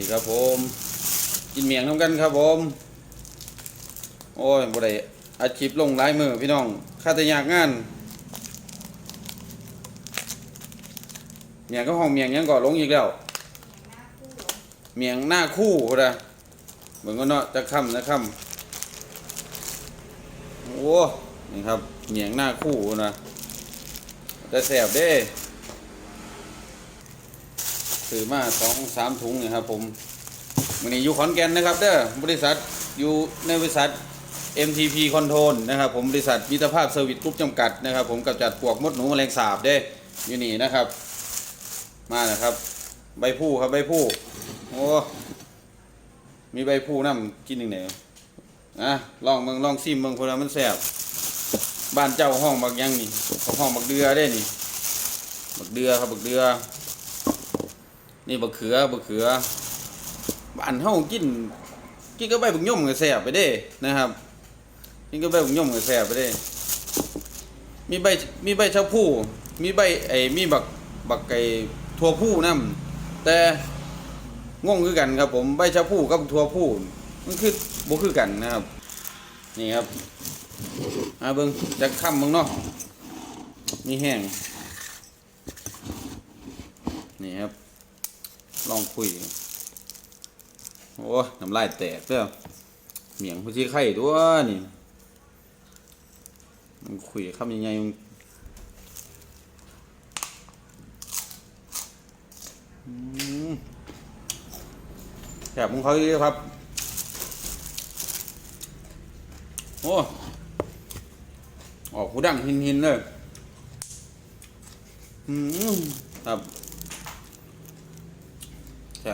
ดีครับผม กินเมียงน้ำกันครับผม โอ้ยบ่ได้อาชีพลงหลายมือพี่น้องค่าแต่ยากงานเมียงก็ห้องเมียงยังก่อลงอีกแล้ว เมียงหน้าคู่คนะเหมือนกันเนาะจะค่ำจะค่ำโอ้นี่ครับเมียงหน้าคู่นนะจะแสบเด้ ซื้อมาสองสามถุงนี่ครับผมวันนี้อยู่ขอนแก่นนะครับเด้อบริษัทอยู่ในบริษัท MTP Control นะครับผมบริษัทมิตรภาพเซอร์วิสกรุ๊ปจำกัดนะครับ ผมกำจัดปลวกมดหนูแมลงสาบเด้อยู่นี่นะครับ มาแล้วครับ ใบผู้ครับใบผู้โอ้มีใบผู้น้ำกินหนึ่งไหนอะลองเมืองลองซิมเมืองพละมันแซบบ้านเจ้าห้องบักยังนี่ห้องบักเดือได้นี่บักเดือครับบักเดือ นี่บักเขือบักเขือบ้านเฮากินกินก็ใบบักย่อมก็แซ่บไปเด้นะครับกินก็ใบบักย่อมก็แซ่บไปเด้ มีใบมีใบชะพูมีใบไอ้มีบักบักไก่ทั่วผู้นํแต่งงคือกันครับผมใบชะพูกับทั่วผู้มันคือบ่คือกันนะครับ นี่ครับอาเบิ่งจักค่ำเบิ่งเนาะมีแห้งนี่ครับ ลองคุย โอ้น้ำลายแตกเด้อเหมียงผู้ที่ไข่ด้วยนี่มันคุยคำยังไงมันอืมแถบของเขาดีครับ โอ้ออกหูดังหินหินๆเลย อืมครับ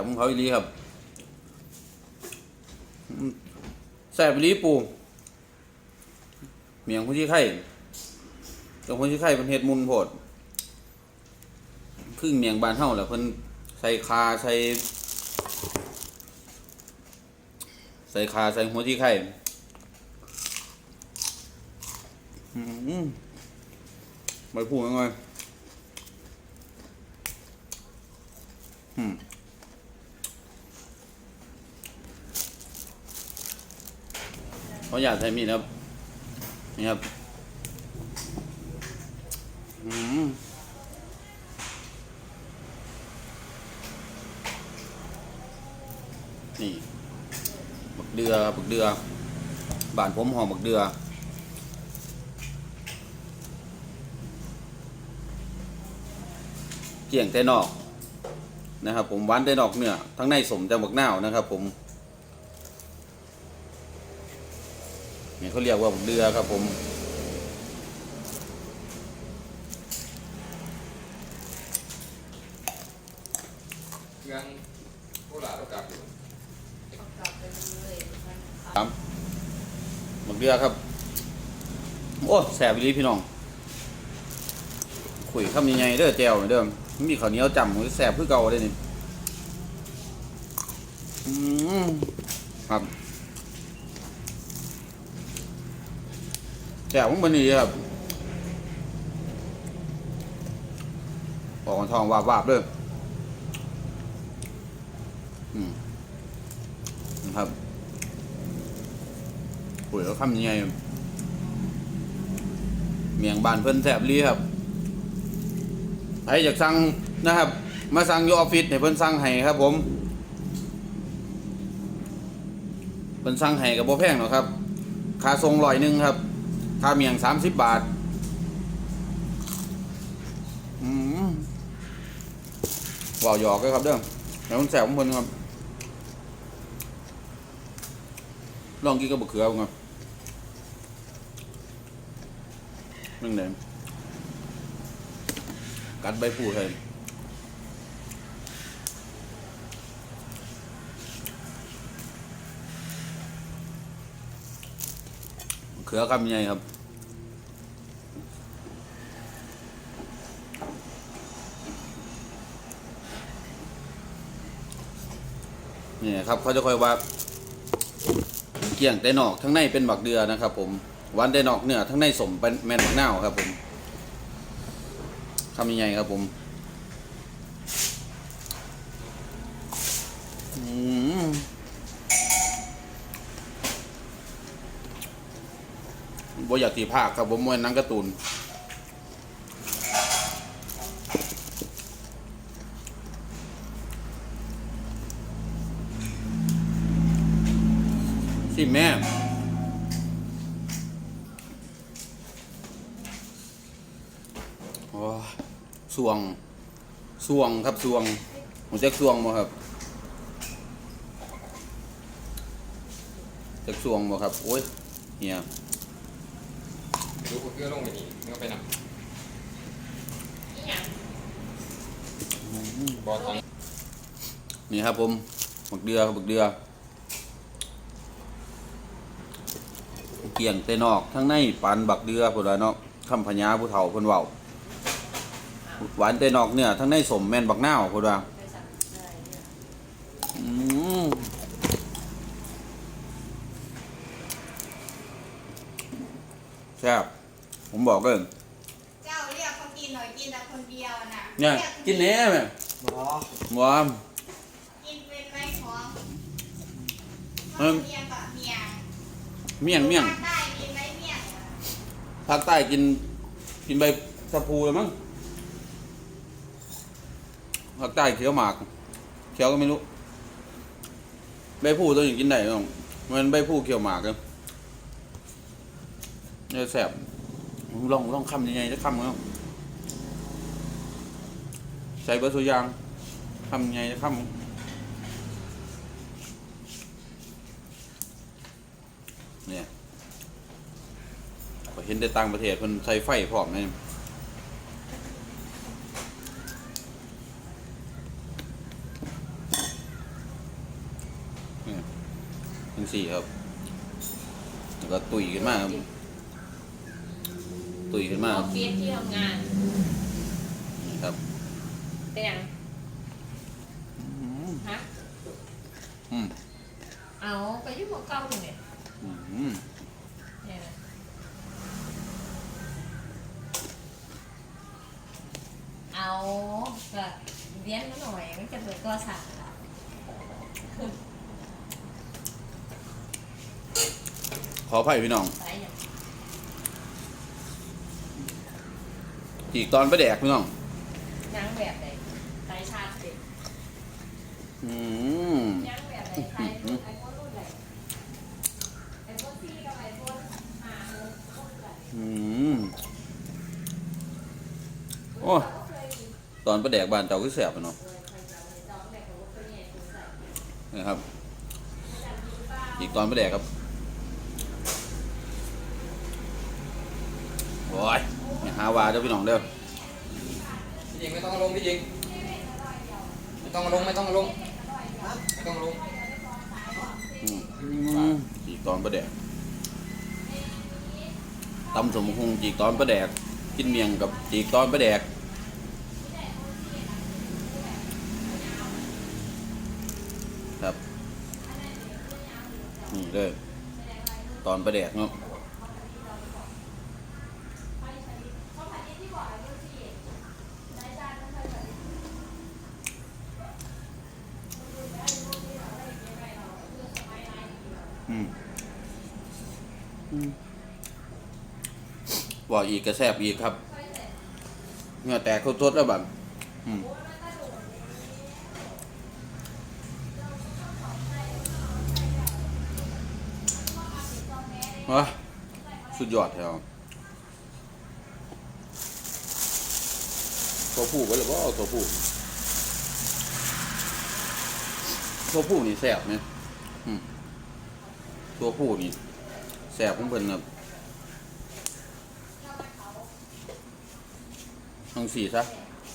บของเขาอีลีครับแสบอีลีปูเมียงผู้ที่ไข่ตรงผู้ที่ไข่เป็นเห็ดมุนโพดครึ่งเมียงบานเท่าแหละเพิ่นใส่คาใส่ใส่คาใส่หัวที่ไข่อืมใบพูดยังไง อืมเขาอยากใส่มีดครับ นี่ครับอืมนี่บักเดือบักเดือบ้านผมหอมบักเดือเกี่ยงแต่นอกนะครับ ผมหวานแต่นอกเนื้อทั้งในสมแต่บักนาวนะครับ ผม นี่เขาเรียกว่าบักเดือครับผมยังโคราชเรากลับอยู่ครับหมึกเดือครับ โอ้แสบอีหลีพี่น้อง ขุยคำยังไงเด้อแจวเหมือนเดิมมีข้าวเหนียวจำมันแสบคือเก่าเลยนี่อืมครับ แสบของมันนี่ครับออกทองวาบวาบๆเลยอืมนะครับปุ๋ยเขาคำยังไงเมียงบานเพิ่นแสบลีครับใครอยากสั่งนะครับ มาสั่งอยู่ออฟฟิศให้เพิ่นสั่งให้ครับ ผมเพิ่นสั่งให้กับโบแพงหรอครับค่าทรงร้อยหนึ่งครับ ค่าเมียงสามสิบบาทอืมว่าวหยอกเลยครับเด้อแล้วมันแสบของเพิ่นครับ ลองกินกับบักเขือบ้างครับนึ่งเดงกัดใบผูให้เขือคำใหญ่ครับ นี่ครับเขาจะค่อยว่าเกี่ยงแต่นอกทั้งในเป็นบักเดือนะครับ ผมหวานแต่นอกเนื้อทั้งในสมเป็นแมนบักเน่าครับ ผมคำยังไงครับผมอืมบ่อยากตีภาคครับผมมวยนังการ์ตูน สิแม่โอ้สวง สวงครับสวงผมจะสวงบ่ครับจะสวงบ่ครับ โอ้ยเฮียดูเกลือลงไปนี่เนื้อไปนำบอทองนี่ครับผมบักเดือครับบักเดือ เกี่ยงแต่นอก ทั้งในปานบักเดือพุ่นว่าเนาะคำพญาผู้เฒ่าเพิ่นเว้าหวานแต่นอกเนี่ยทั้งในสมแม่นบักนาวพุ่นว่าอืมแซ่บผมบอกเลยเจ้าเรียกเขากินหน่อยกินแต่คนเดียวน่ะเนี่ยรีกินแหน่แม่บอหวาน กินเป็นไรของเอิ่มเมียงกับเมียง เมี่ยงเมี่ยงภาคใต้กินไรเมียงอะภาคใต้กินกินใบสะพูเลยมั้งภาคใต้เคี้ยวหมากเคี้ยวก็ไม่รู้ ใบพูตัวอย่างกินได้มั้งมันใบพูเคี้ยวหมากเลยเนี่ยแสบลองลองคำยังไงจะคำมั้งใส่เบอร์สุยางคำยังไงจะคำ เนี่ยข้อยเห็นแต่ต่างประเทศเพิ่นใช้ไฟพร้อมเนี่ยเนี่ยจังสี่ครับแล้วก็ตุยขึ้นมาครับตุยขึ้นมาอคอรับฟฟิศที่ทำงาน นี่ครับเป็นยังอืมฮะ อืมเอาไปอยุ่งกับเก่าอยู่เนี่ยอืม เนี่ยนะเอาก็เลี้ยงมันหน่อยมันจะเปิดตัวสั่งละขออภัยพี่น้องอะไรอย่างอีกตอนไปแดกพี่น้อง ยังแบบไหนไตชาติเด็กอืม ยังแบบไหนไตไอโฟนรุ่นไหนไอโฟนสี่กับไอโฟนห้าหกรุ่นไหน อืมโอ้ยตอนไปแดกบ้านเจ้าก็แสบอะเนาะนะครับ อีกตอนไปแดกครับโอ้ยอย่าหาว่าเด้อพี่น้องเด้อพี่ยิงไม่ต้องเอาลงพี่ยิงไม่ต้องเอาลงไม่ต้องเอาลงไม่ต้องเอาลงอืมอีกตอนไปแดก ตำสมคงจีกตอนประแดก กินเมียงกับจีกตอนประแดกครับ นี่เลยตอนประแดกเนาะ ว่าอีกกระแซบอีกครับเหงื่อแตกทดแล้วบัดอืมวะสุดยอดแถวตัวผู้ก็เลยว่าเอาตัวผู้ตัวผู้นี่แสบไหมตัวผู้นี่แสบของเพิ่นครั บทั้งสี่ซะ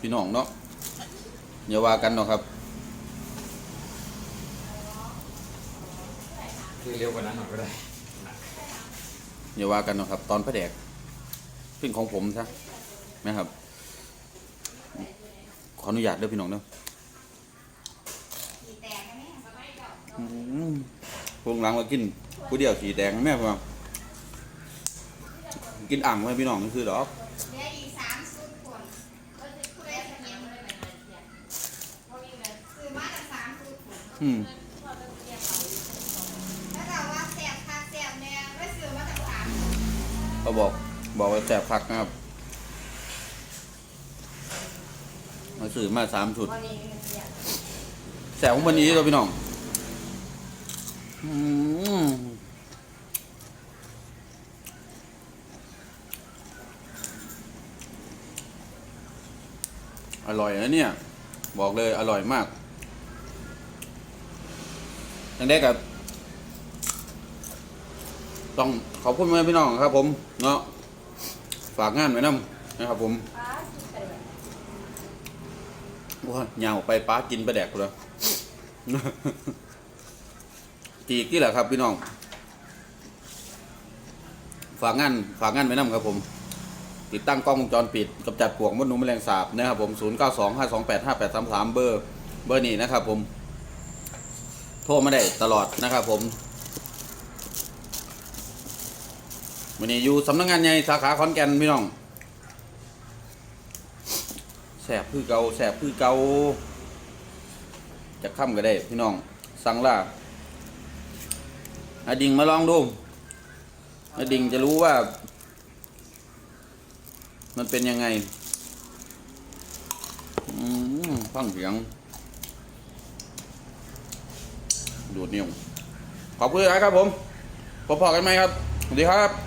พี่น้องเนาะอย่าว่ากันเนาะครับคือเร็วกว่านั้นหน่อยก็ได้อย่าว่ากันเนาะครับ ตอนพระแดกเป็นของผมซะนะครับ ขออนุญาตเด้อพี่น้องเด้อขี่แตกนะแม่อืมพวกหลังมากินผู้เดียวสีแดงแม่พ่อกินอ่างไว้พี่น้องนี่คือดอกเหลืออีกสามสุดคนก็จะพูดได้เสมียงเลยซื้ อมาจากสามสุดคนอืมแล้วแต่ว่าแสบค่ะแสบเนี่ยไม่ซื้อมาจากร้านเขาบอกบอกว่าแสบพักนะครับ มาซื้อมาสามชุดวันนี้มันเสียแสบของวันนี้เราพี่น้องอืมอร่อยนะเนี่ย บอกเลยอร่อยมาก ยังได้กับต้องขอบคุณแม่พี่น้องครับ ผมเนาะฝากงานไว้นำนะครับ ผมป้ากินไปแบบว้าเหยาไปป้ากินไปแดกเลยจีกี่แหละครับ พี่น้อง ฝากงานฝากงานไว้นำครับ ผม ติดตั้งกล้องวงจรปิดกำจัดปลวกมดหนูแมลงสาบนะครับผม 0 9 2 5 2 8 5 8 3 3 เบอร์ เบอร์นี้นะครับ ผม โทรมาได้ตลอดนะครับผมวันนี้อยู่สำนักงานใหญ่สาขาขอนแก่นพี่น้องแสบคือเกาแสบคือเกาจะค่ำก็ได้พี่น้อง สั่งล่าอาดิ่งมาลองดูอาดิ่งจะรู้ว่า มันเป็นยังไงอืมฟังเสียง ดูดนิ้วขอบคุณครับผมพบพอกันไหมครับ สวัสดีครับ